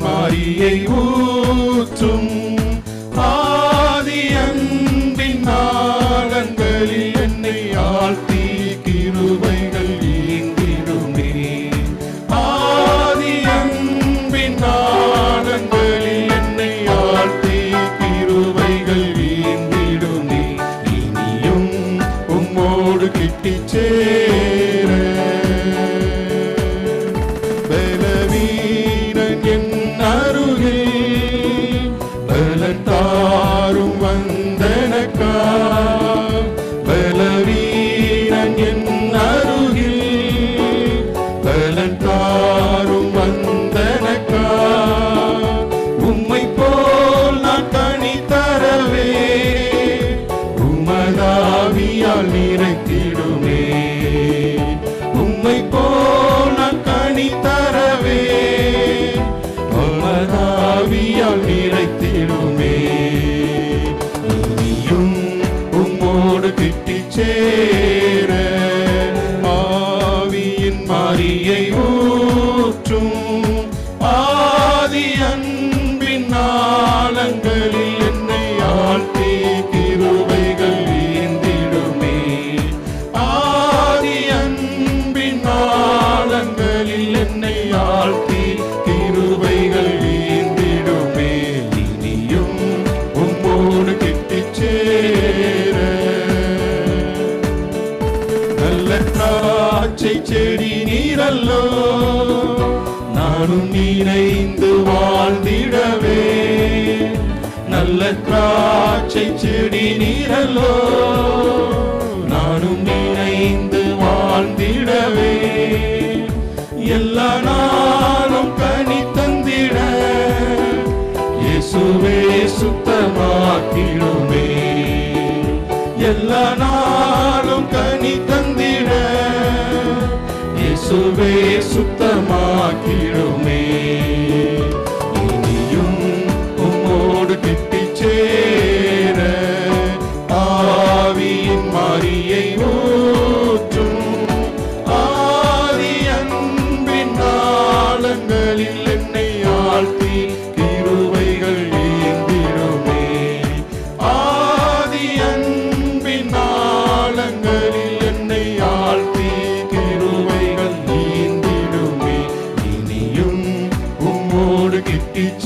மாறியை ஊற்றும். ஆதி அன்பின் நாளங்களில் என்னை ஆழ்த்தி கிருபைகள் ஈந்திடுமே ஆதி அன்பின் நாளங்களில் என்னை ஆழ்த்தி கிருபைகள் ஈந்திடுமே இனியும் உம்மோடு கிட்டிச்சே பலத்தாரும் வந்தனக்கா. உம்மை போல் நான் தனி தரவே. உமதாவியால் நிறைத்திடுமே. உம்மை போல் நான் கனி தரவே. உமதாவியால் நிறைத்திடுமே. இனியும் உம்மோடு கிட்டிச் பச்சை செடி நீரல்லோ. நானும் நினைந்து வாழ்ந்திடவே. நல்ல திராட்சை செடி நீரல்லோ. நானும் நினைந்து வாழ்ந்திடவே. எல்லா நாளும் கனி தந்திட. இயேசுவே சுத்தமாக்கிடுமே so big.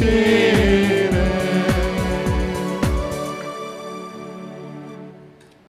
tears.